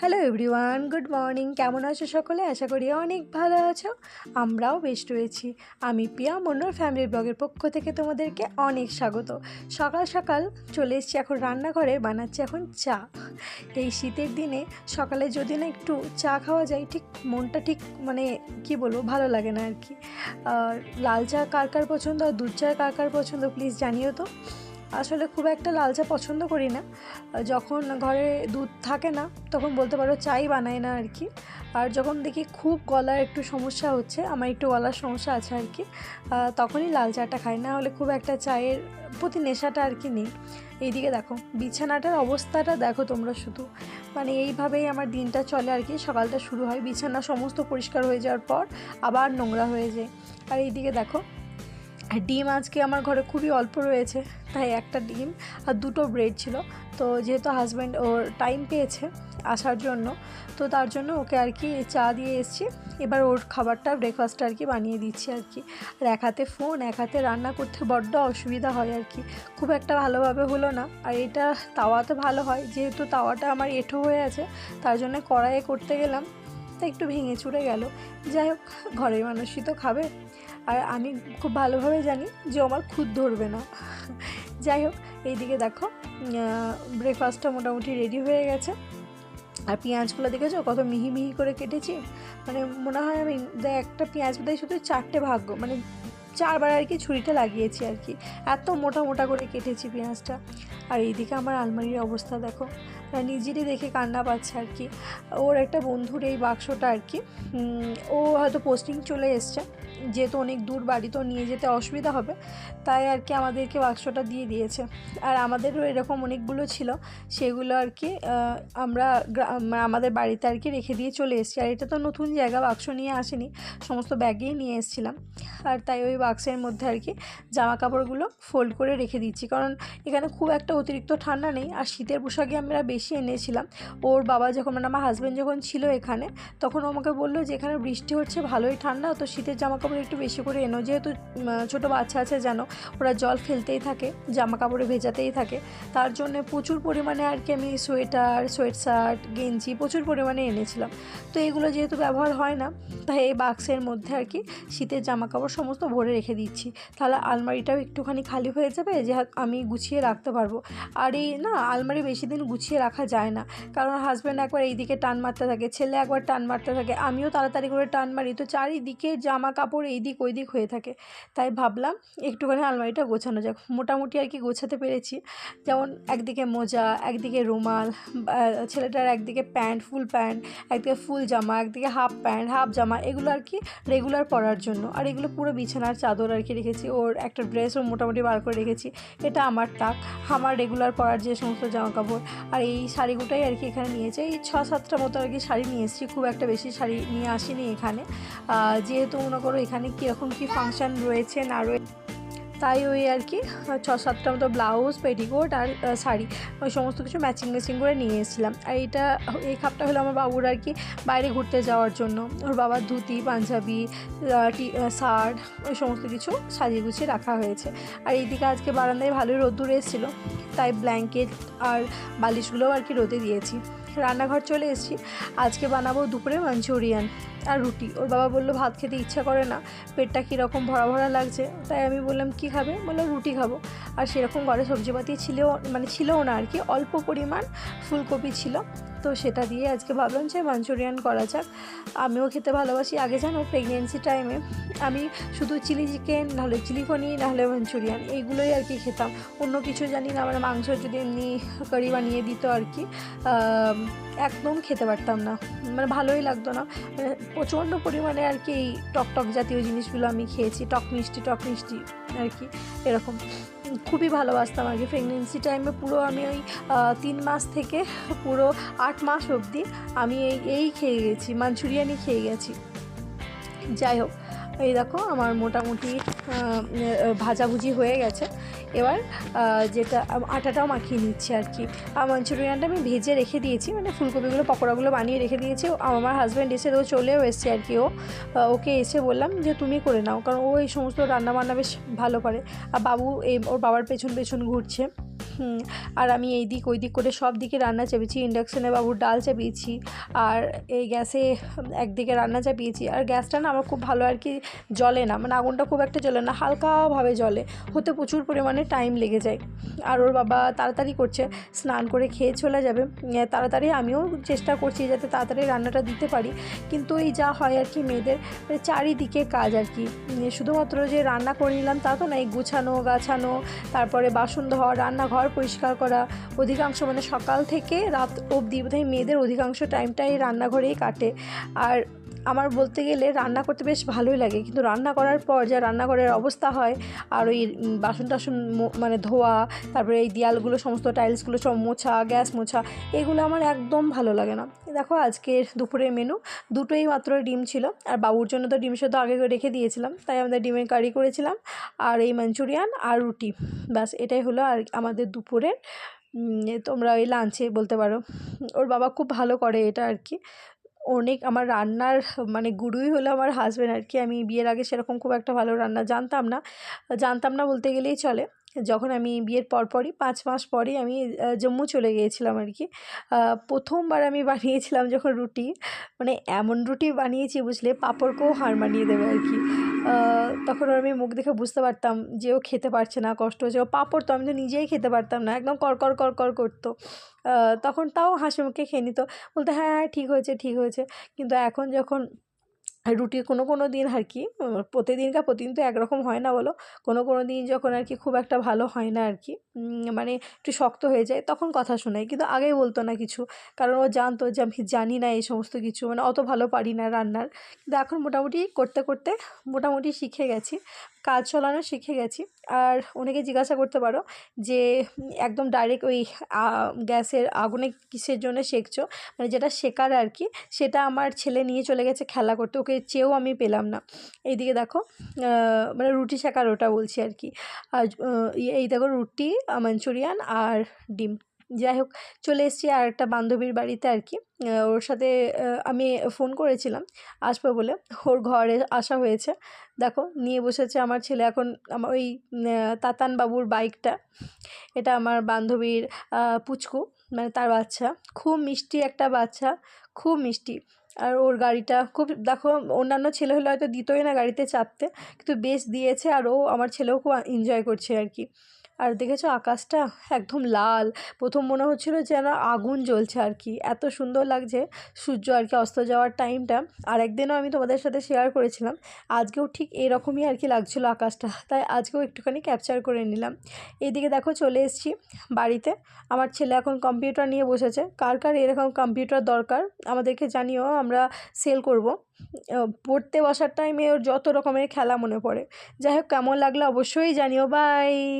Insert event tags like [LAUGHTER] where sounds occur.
Hello everyone good morning কেমন আছো সকলে? আশা করি অনেক ভালো আছো। আমরাও বেশ রয়েছি। আমি পিয়া মন্ডল ফ্যামিলি ব্লগের পক্ষ থেকে তোমাদেরকে অনেক স্বাগত। সকাল সকাল চলে এসেছি এখন রান্নাঘরে, বানাচ্ছি এখন চা। এই শীতের দিনে সকালে যদি না একটু চা খাওয়া যায়, ঠিক মনটা ঠিক মানে কি বলব, ভালো লাগে না আর কি। লাল চা কার কার পছন্দ? আর দুধ চা কার কার পছন্দ? প্লিজ জানিও তো। আসলে খুব একটা লাল চা পছন্দ করি না। যখন ঘরে দুধ থাকে না, তখন বলতে পারো চাই বানাই না আর কি আর যখন দেখি খুব গলার একটু সমস্যা হচ্ছে, আমার একটু গলার সমস্যা আছে আর কি তখনই লাল চাটা খাই। না হলে খুব একটা চায়ের প্রতি নেশাটা আর কি নেই। এইদিকে দেখো, বিছানাটার অবস্থাটা দেখো তোমরা শুধু। মানে এইভাবেই আমার দিনটা চলে আর কি সকালটা শুরু হয়, বিছানা সমস্ত পরিষ্কার হয়ে যাওয়ার পর আবার নোংরা হয়ে যায়। আর এইদিকে দেখো ডিম আজকে আমার ঘরে খুবই অল্প রয়েছে, তাই একটা ডিম আর দুটো ব্রেড ছিল। তো যেহেতু হাজব্যান্ড ওর টাইম পেয়েছে আসার জন্য, তো তার জন্য ওকে আর কি চা দিয়ে এসেছি। এবার ওর খাবারটা ব্রেকফাস্টটা আর কি বানিয়ে দিচ্ছি আর কি। আর এক হাতে ফোন এক হাতে রান্না করতে বড্ড অসুবিধা হয় আর কি। খুব একটা ভালোভাবে হলো না। আর এটা তাওয়াতে ভালো হয়, যেহেতু তাওয়াটা আমার এঁঠো হয়ে আছে, তার জন্য কড়াইয়ে করতে গেলাম, তা একটু ভেঙে চুরে গেল। যাই হোক, ঘরের মানুষই তো খাবে। আর আমি খুব ভালোভাবে জানি যে আমার খুদ ধরবে না। যাই হোক, এইদিকে দেখো ব্রেকফাস্টটা মোটামুটি রেডি হয়ে গেছে। আর পেঁয়াজগুলো দেখেছ? কত মিহি মিহি করে কেটেছি। মানে মনে হয় আমি একটা পেঁয়াজ বোধহয় শুধু চারটে ভাগ্য মানে চারবার আর কি ছুরিটা লাগিয়েছি আর কি। এত মোটা মোটা করে কেটেছি পেঁয়াজটা। আর এইদিকে আমার আলমারির অবস্থা দেখো। নিজেরই দেখে কান্না পাচ্ছে আর কি। ওর একটা বন্ধুর এই বাক্সটা আর কি। ও হয়তো পোস্টিং চলে এসছে। যেহেতু অনেক দূর বাড়ি, তো নিয়ে যেতে অসুবিধা হবে। তাই আর কি আমাদেরকে বাক্সটা দিয়ে দিয়েছে। আর আমাদেরও এরকম অনেকগুলো ছিল। সেগুলো আর কি আমরা মানে আমাদের বাড়িতে আর কি রেখে দিয়ে চলে এসেছি। আর এটা তো নতুন জায়গা, বাক্স নিয়ে আসেনি। সমস্ত ব্যাগেই নিয়ে এসেছিলাম। আর তাই ওই বাক্সের মধ্যে আর কি জামা কাপড়গুলো ফোল্ড করে রেখে দিচ্ছি। কারণ এখানে খুব একটা অতিরিক্ত ঠান্ডা নেই। আর শীতের পোশাকে আমরা বেশি এনেছিলাম। ওর বাবা যখন মানে আমার হাজব্যান্ড যখন ছিল এখানে, তখন আমাকে বলল যে, এখানে বৃষ্টি হচ্ছে, ভালোই ঠান্ডা, তো শীতের জামা কাপড় একটু বেশি করে এনো। যেহেতু ছোটো বাচ্চা আছে জানো ওরা জল ফেলতেই থাকে জামা কাপড়ে ভেজাতেই থাকে। তার জন্য প্রচুর পরিমাণে আর কি আমি সোয়েটার সোয়েট শার্ট গেঞ্জি প্রচুর পরিমাণে এনেছিলাম। তো এগুলো যেহেতু ব্যবহার হয় না তাই এই বাক্সের মধ্যে আর কি শীতের জামা কাপড় সমস্ত ভরে রেখে দিচ্ছি। তাহলে আলমারিটাও একটুখানি খালি হয়ে যাবে, যে আমি গুছিয়ে রাখতে পারব। আর এই না, আলমারি বেশি দিন গুছিয়ে রাখা যায় না। কারণ হাজব্যান্ড একবার এইদিকে টান মারতে থাকে, ছেলে একবার টান মারতে থাকে, আমিও তাড়াতাড়ি করে টান মারি। তো চারিদিকে জামা কাপড় এইদিক ওইদিক হয়ে থাকে। তাই ভাবলাম একটুখানি আলমারিটা গোছানো যাক। মোটামুটি আর কি গোছাতে পেরেছি। যেমন একদিকে মোজা, একদিকে রুমাল ছেলেটার একদিকে প্যান্ট, ফুল প্যান্ট, একদিকে ফুল জামা, একদিকে হাফ প্যান্ট, হাফ জামা এগুলো আর কি রেগুলার পরার জন্য। আর এগুলো পুরো বিছানার চাদর আর কি রেখেছি। ওর একটা ড্রেসও মোটামুটি বার করে রেখেছি। এটা আমার টাক। আমার রেগুলার পরার যে সমস্ত জামা কাপড় আর এই শাড়িগুলোই আর কি এখানে নিয়েছে। এই ছ সাতটা মতো আর কি শাড়ি নিয়ে এসেছি। খুব একটা বেশি শাড়ি নিয়ে আসিনি এখানে। যেহেতু মনে করো এখানে কীরকম কী ফাংশান রয়েছে না রয়েছে তাই ওই আর কি ছ সাতটা মতো ব্লাউজ পেটিকোট আর শাড়ি, ওই সমস্ত কিছু ম্যাচিং ম্যাচিং করে নিয়ে এসেছিলাম। আর এইটা, এই খাপটা হলো আমার বাবুর আর কি বাইরে ঘুরতে যাওয়ার জন্য। ওর বাবার ধুতি, পাঞ্জাবি শার্ট, ওই সমস্ত কিছু সাজিয়ে গুছিয়ে রাখা হয়েছে। আর এইদিকে আজকে বারান্দায় ভালোই রোদ্দুর এসেছিল, তাই ব্ল্যাঙ্কেট আর বালিশগুলোও আর কি রোদে দিয়েছি। রান্নাঘর চলে এসেছি। আজকে বানাবো দুপুরে মাঞ্চুরিয়ান। আর রুটি। ওর বাবা বলল, ভাত খেতে ইচ্ছা করে না। পেটটা কীরকম ভরা ভরা লাগছে। তাই আমি বললাম, কি খাবে? বলল, রুটি খাব। আর সেরকম ঘরে সবজিপাতি ছিলও মানে ছিলও না আর কি। অল্প পরিমাণ ফুলকপি ছিল। তো সেটা দিয়ে আজকে ভাবলাম যে মাঞ্চুরিয়ান করা যাক। আমিও খেতে ভালোবাসি। আগে জানো প্রেগনেন্সি টাইমে আমি শুধু চিলি চিকেন নাহলে চিলি পনির নাহলে মাঞ্চুরিয়ান, এইগুলোই আর কি খেতাম। অন্য কিছু জানি না। মানে মাংস যদি এমনি কারি বানিয়ে দিত আর কি। একদম খেতে পারতাম না। মানে ভালোই লাগতো না। মানে প্রচণ্ড পরিমাণে আর কি এই টক টক জাতীয় জিনিসগুলো আমি খেয়েছি। টক মিষ্টি টক মিষ্টি আর কি, এরকম। খুবই ভালোবাসতাম আর কি প্রেগনেন্সি টাইমে পুরো আমি ওই তিন মাস থেকে পুরো আট মাস অবধি আমি এই এই খেয়ে গেছি মাঞ্চুরিয়ানই খেয়ে গেছি। যাই হোক, এই দেখো আমার মোটামুটি ভাজাভুজি হয়ে গেছে। এবার যেটা আটাটাও মাখিয়ে নিচ্ছি আর কি। আর মাঞ্চুরিয়ানটা আমি ভেজে রেখে দিয়েছি মানে ফুলকপিগুলো, পকোড়াগুলো বানিয়ে রেখে দিয়েছি। আমার হাজব্যান্ড এসে ও চলেও এসছে আর কি ও। ওকে এসে বললাম যে, তুমি করে নাও। কারণ ও এই সমস্ত রান্না বান্না বেশ ভালো পারে। আর বাবু এই ওর বাবার পেছন পেছন ঘুরছে। আর আমি এই দিক ওই দিক করে সব দিকে রান্না চাপিয়েছি ইন্ডাকশানে বাবুর ডাল চাপিয়েছি আর এই গ্যাসে একদিকে রান্না চাপিয়েছি, আর গ্যাসটা না আমার খুব ভালো আর কি জ্বলে না মানে আগুনটা খুব একটা জ্বলে না, হালকাভাবে জ্বলে, হতে প্রচুর পরিমাণে টাইম লেগে যায়, আর ওর বাবা তাড়াতাড়ি করছে, স্নান করে খেয়ে চলে যাবে তাড়াতাড়ি আমিও চেষ্টা করছি যাতে তাড়াতাড়ি রান্নাটা দিতে পারি, কিন্তু এই যা হয় আর কি মেয়েদের চারিদিকে কাজ আর কি শুধুমাত্র যে রান্না করে নিলাম তা তো নয়, গুছানো, গাছানো, তারপরে বাসন ধোয়া, রান্নাঘর পরিষ্কার করা, অধিকাংশ মানে সকাল থেকে রাত অবধি, বোধহয় মেয়েদের অধিকাংশ টাইমটাই রান্নাঘরেই কাটে। আর আমার বলতে গেলে রান্না করতে বেশ ভালোই লাগে। কিন্তু রান্না করার পর যা রান্নাঘরের অবস্থা হয়, আর ওই বাসন টাসন মানে ধোয়া, তারপরে এই দেয়ালগুলো সমস্ত টাইলসগুলো সব মোছা, গ্যাস মোছা, এগুলো আমার একদম ভালো লাগে না। দেখো আজকের দুপুরের মেনু, দুটোই মাত্র ডিম ছিল, আর বাবুর জন্য তো ডিম সেদ্ধ আগে রেখে দিয়েছিলাম, তাই আমাদের ডিমের কারি করেছিলাম, আর এই মাঞ্চুরিয়ান আর রুটি। ব্যাস, এটাই হলো আর আমাদের দুপুরের তোমরা ওই লাঞ্চে বলতে পারো। ওর বাবা খুব ভালো করে এটা আর কি। অনেক আমার রান্নার মানে গুরুই হলো আমার হাজব্যান্ড আর কি। আমি বিয়ের আগে সেরকম খুব একটা ভালো রান্না জানতাম না। জানতাম না বলতে গেলেই চলে। যখন আমি বিয়ের পরপরই পাঁচ মাস পরেই আমি জম্মু চলে গিয়েছিলাম আর কি। প্রথমবার আমি [LAUGHS] বানিয়েছিলাম যখন রুটি মানে এমন রুটি বানিয়েছি বুঝলে, পাঁপড়কেও হার মানিয়ে দেবে আর কি। তখন আমি মুখ দেখে বুঝতে পারতাম যে ও খেতে পারছে না, কষ্ট হচ্ছে। ও পাঁপড় তো আমি তো নিজেই খেতে পারতাম না, একদম কর কর করতো। তখন তাও হাসি মুখে খেয়ে নিত। বলতো হ্যাঁ হ্যাঁ ঠিক হয়েছে ঠিক হয়েছে। কিন্তু এখন যখন রুটি কোনো কোনো দিন আর কি প্রতিদিন প্রতিদিনকার প্রতিদিন তো একরকম হয় না বলো। কোনো কোনো দিন যখন আর কি খুব একটা ভালো হয় না আর কি মানে একটু শক্ত হয়ে যায়, তখন কথা শোনায় কিন্তু আগেই বলতো না কিছু, কারণ ও জানতো যে আমি জানি না এই সমস্ত কিছু মানে অত ভালো পারি না রান্নার। কিন্তু এখন মোটামুটি করতে করতে মোটামুটি শিখে গেছি। কাজ চালানো শিখে গেছি। আর অনেকে জিজ্ঞাসা করতে পারো যে, একদম ডাইরেক্ট ওই গ্যাসের আগুনে কিসের জন্য শেখছো মানে যেটা শেখার আর কি সেটা আমার ছেলে নিয়ে চলে গেছে খেলা করতে। ওকে চেয়েও আমি পেলাম না। এইদিকে দেখো মানে রুটি শেখার ওটা বলছি আর কি আর এই দেখো রুটি মাঞ্চুরিয়ান আর ডিম। যাই হোক, চলে এসেছি আর একটা বান্ধবীর বাড়িতে আর কি ওর সাথে আমি ফোন করেছিলাম, আসবে বলে। ওর ঘরে আসা হয়েছে। দেখো, নিয়ে বসেছে আমার ছেলে। এখন আমার ওই তাতান বাবুর বাইকটা। এটা আমার বান্ধবীর পুচকু মানে তার বাচ্চা। খুব মিষ্টি একটা বাচ্চা, খুব মিষ্টি। আর ওর গাড়িটা খুব, দেখো, অন্যান্য ছেলে হলে হয়তো দিতই না গাড়িতে চাপতে, কিন্তু বেশ দিয়েছে। আর ও, আমার ছেলেও খুব এনজয় করছে আর কি আর দেখেছ আকাশটা একদম লাল। প্রথম মনে হচ্ছিল যেন আগুন জ্বলছে আর কি। এত সুন্দর লাগছে সূর্য আর কি অস্ত যাওয়ার টাইমটা আর একদিনও আমি তোমাদের সাথে শেয়ার করেছিলাম। আজকেও ঠিক এরকমই আর কি লাগছিল আকাশটা। তাই আজকেও একটুখানি ক্যাপচার করে নিলাম। এইদিকে দেখো চলে এসেছি বাড়িতে। আমার ছেলে এখন কম্পিউটার নিয়ে বসেছে। কার কার এরকম কম্পিউটার দরকার আমাদেরকে জানিও, আমরা সেল করব। পড়তে বসার টাইমে ওর যত রকমের খেলা মনে পড়ে। যাই হোক, কেমন লাগল অবশ্যই জানিও। বাই